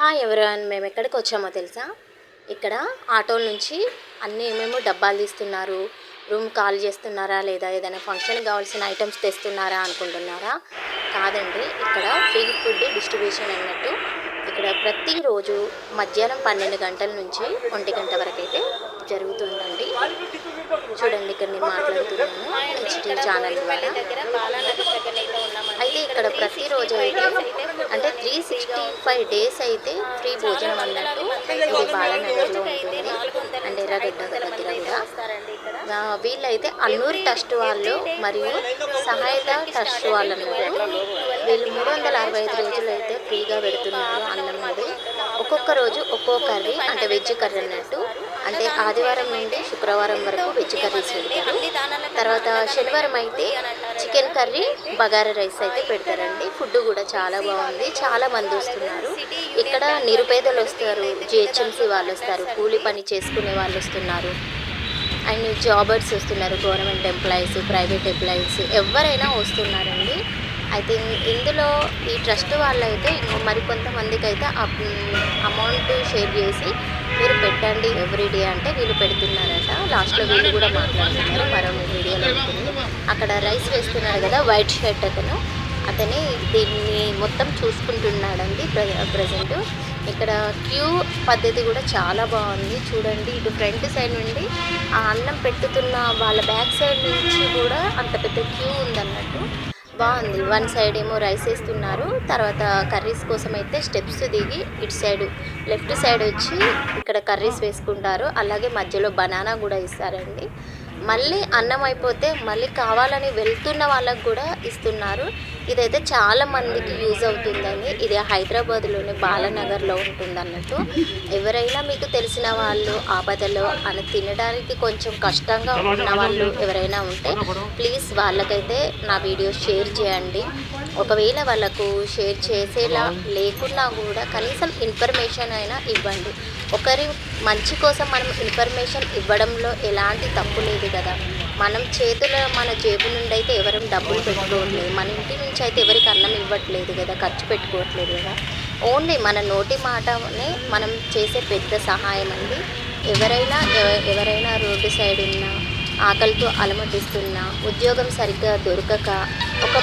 Hi ఎవరైనా మేము ఎక్కడికి వచ్చామో తెలుసా? ఇక్కడ ఆటోల నుంచి అన్నీ ఏమేమో డబ్బాలు తీస్తున్నారు. రూమ్ కాల్ చేస్తున్నారా లేదా? ఏదైనా ఫంక్షన్కి కావాల్సిన ఐటమ్స్ తెస్తున్నారా అనుకుంటున్నారా? కాదండి. ఇక్కడ ఫ్రీ ఫుడ్ డిస్ట్రిబ్యూషన్ అన్నట్టు ఇక్కడ ప్రతిరోజు మధ్యాహ్నం పన్నెండు గంటల నుంచి ఒంటి గంట వరకు అయితే జరుగుతుందండి. చూడండి ఇక్కడ నేను మాట్లాడుతున్నాను హెచ్టీ ఛానల్ ద్వారా. అయితే ఇక్కడ ప్రతిరోజు అయితే అంటే త్రీ సిక్స్టీ ఫైవ్ డేస్ అయితే ఫ్రీ భోజనం అన్నట్టు ఇది బాలనగర్లో ఉంటుంది. అంటే ఎర్రగడ్డ దగ్గర కూడా. వీళ్ళైతే అన్నూరి ట్రస్ట్ వాళ్ళు మరియు సహాయత ట్రస్ట్ వాళ్ళు అన్నారు వీళ్ళు మూడు వందల అరవై ఐదు రోజులు అయితే ఫ్రీగా పెడుతున్నారు అన్నం అది. ఒక్కొక్క రోజు ఒక్కో కర్రీ అంటే వెజ్ కర్రీ అన్నట్టు. అంటే ఆదివారం నుండి శుక్రవారం వరకు వెజ్ కర్రీస్ పెడతారు. తర్వాత శనివారం అయితే చికెన్ కర్రీ బగారా రైస్ అయితే పెడతారండి. ఫుడ్ కూడా చాలా బాగుంది. చాలా మంది వస్తున్నారు. ఇక్కడ నిరుపేదలు వస్తారు. జిహెచ్ఎంసీ వాళ్ళు వస్తారు. కూలి పని చేసుకునే వాళ్ళు వస్తున్నారు. అండ్ జాబర్స్ వస్తున్నారు. గవర్నమెంట్ ఎంప్లాయీస్ ప్రైవేట్ ఎంప్లాయీస్ ఎవరైనా వస్తున్నారండి. అయితే ఇందులో ఈ ట్రస్ట్ వాళ్ళైతే ఇంకో మరికొంతమందికి అయితే అమౌంట్ షేర్ చేసి మీరు పెట్టండి ఎవ్రీడే అంటే వీళ్ళు పెడుతున్నారట. లాస్ట్లో వీళ్ళు కూడా మాట్లాడుతున్నారు మరో వీడియోలో ఉంటుంది అక్కడ రైస్ వేస్తున్నాడు కదా వైట్ షర్ట్ అతను. అతని దీన్ని మొత్తం చూసుకుంటున్నాడండి ప్రజెంట్ ఇక్కడ క్యూ పద్ధతి కూడా చాలా బాగుంది. చూడండి ఇటు ఫ్రంట్ సైడ్ నుండి ఆ అన్నం పెట్టుతున్న వాళ్ళ బ్యాక్ సైడ్ నుంచి కూడా అంత పెద్ద క్యూ ఉందన్నట్టు. బాగుంది. వన్ సైడ్ ఏమో రైస్ వేస్తున్నారు. తర్వాత కర్రీస్ కోసం అయితే స్టెప్స్ దిగి ఇటు సైడ్ లెఫ్ట్ సైడ్ వచ్చి ఇక్కడ కర్రీస్ వేసుకుంటారు. అలాగే మధ్యలో బనానా కూడా ఇస్తారండి మళ్ళీ అన్నం అయిపోతే మళ్ళీ కావాలని వెళ్తున్న వాళ్ళకు కూడా ఇస్తున్నారు. ఇదైతే చాలా మందికి యూజ్ అవుతుందని ఇది హైదరాబాద్లోని బాలనగర్లో ఉంటుంది అన్నట్టు ఎవరైనా మీకు తెలిసిన వాళ్ళు ఆపదలో అని తినడానికి కొంచెం కష్టంగా ఉన్న వాళ్ళు ఎవరైనా ఉంటే ప్లీజ్ వాళ్ళకైతే నా వీడియో షేర్ చేయండి. ఒకవేళ వాళ్ళకు షేర్ చేసేలా లేకున్నా కూడా కనీసం ఇన్ఫర్మేషన్ అయినా ఇవ్వండి. ఒకరి మంచి కోసం మనం ఇన్ఫర్మేషన్ ఇవ్వడంలో ఎలాంటి తప్పు లేదు కదా. మనం చేతుల మన జేబు నుండి అయితే ఎవరం డబ్బులు పెట్టుకోవట్లేదు. మన ఇంటి నుంచి అయితే ఎవరికి అన్నం ఇవ్వట్లేదు కదా ఖర్చు పెట్టుకోవట్లేదు కదా. ఓన్లీ మన నోటి మాటనే మనం చేసే పెద్ద సహాయం అండి. ఎవరైనా ఎవ- ఎవరైనా రోడ్డు సైడ్ ఉన్నా ఆకలితో అలమటిస్తున్నా ఉద్యోగం సరిగ్గా దొరకక ఒక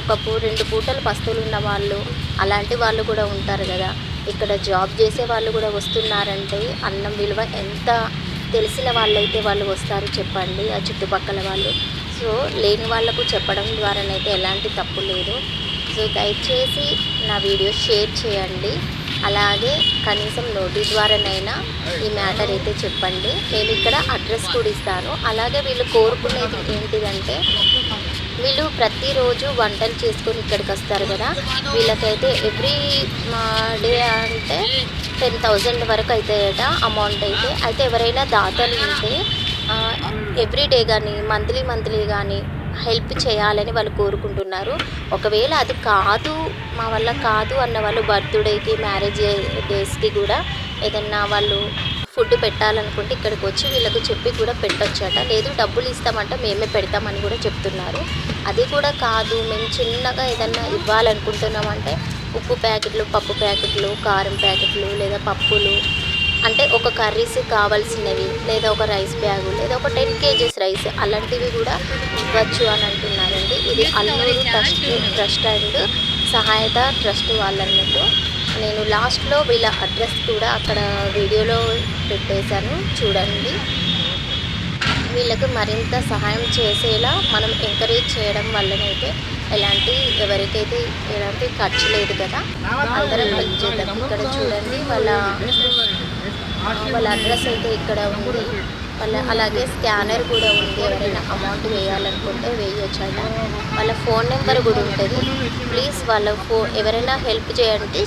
ఒక పూ రెండు పూటలు పస్తులు ఉన్న వాళ్ళు అలాంటి వాళ్ళు కూడా ఉంటారు కదా. ఇక్కడ జాబ్ చేసే వాళ్ళు కూడా వస్తున్నారంటే అన్నం విలువ ఎంత తెలిసిన వాళ్ళైతే వాళ్ళు వస్తారు చెప్పండి ఆ చుట్టుపక్కల వాళ్ళు. సో లేని వాళ్ళకు చెప్పడం ద్వారానైతే ఎలాంటి తప్పు లేదు. సో దయచేసి నా వీడియో షేర్ చేయండి. అలాగే కనీసం నోటీస్ ద్వారానైనా ఈ మ్యాటర్ అయితే చెప్పండి. నేను ఇక్కడ అడ్రస్ కూడా ఇస్తాను. అలాగే వీళ్ళు కోరుకునేది ఏంటిదంటే వీళ్ళు ప్రతిరోజు వంటలు చేసుకొని ఇక్కడికి వస్తారు కదా. వీళ్ళకైతే ఎవ్రీ డే అంటే టెన్ థౌజండ్ వరకు అవుతాయట అమౌంట్ అయితే. అయితే ఎవరైనా దాతలు ఉంటే ఎవ్రీ డే కానీ మంత్లీ మంత్లీ కానీ హెల్ప్ చేయాలని వాళ్ళు కోరుకుంటున్నారు. ఒకవేళ అది కాదు మా వల్ల కాదు అన్న వాళ్ళు బర్త్డేకి మ్యారేజ్ డేస్కి కూడా ఏదన్నా వాళ్ళు ఫుడ్ పెట్టాలనుకుంటే ఇక్కడికి వచ్చి వీళ్ళకు చెప్పి కూడా పెట్టొచ్చట. లేదు డబ్బులు ఇస్తామంటే మేమే పెడతామని కూడా చెప్తున్నారు. అది కూడా కాదు మేము చిన్నగా ఏదన్నా ఇవ్వాలనుకుంటున్నామంటే ఉప్పు ప్యాకెట్లు పప్పు ప్యాకెట్లు కారం ప్యాకెట్లు లేదా పప్పులు. అంటే ఒక కర్రీస్ కావాల్సినవి లేదా ఒక రైస్ బ్యాగు లేదా ఒక టెన్ కేజీస్ రైస్ అలాంటివి కూడా ఇవ్వచ్చు అని అంటున్నారండి. ఇది Alluru trust trust and Sahayata trust వాళ్ళన్నట్టు నేను లాస్ట్లో వీళ్ళ అడ్రస్ కూడా అక్కడ వీడియోలో పెట్టేశాను చూడండి. వీళ్ళకు మరింత సహాయం చేసేలా మనం ఎంకరేజ్ చేయడం వల్లనైతే ఎలాంటి ఎవరికైతే ఎలాంటి ఖర్చు లేదు కదా అందరం హెల్ప్ చేద్దాం. ఇక్కడ చూడండి వాళ్ళ వాళ్ళ అడ్రస్ అయితే ఇక్కడ ఉంది. వాళ్ళ అలాగే స్కానర్ కూడా ఉంది. ఎవరైనా అమౌంట్ వేయాలనుకుంటే వేయొచ్చట వాళ్ళ ఫోన్ నెంబర్ కూడా ఉంటుంది. ప్లీజ్ వాళ్ళ ఫో ఎవరైనా హెల్ప్ చేయండి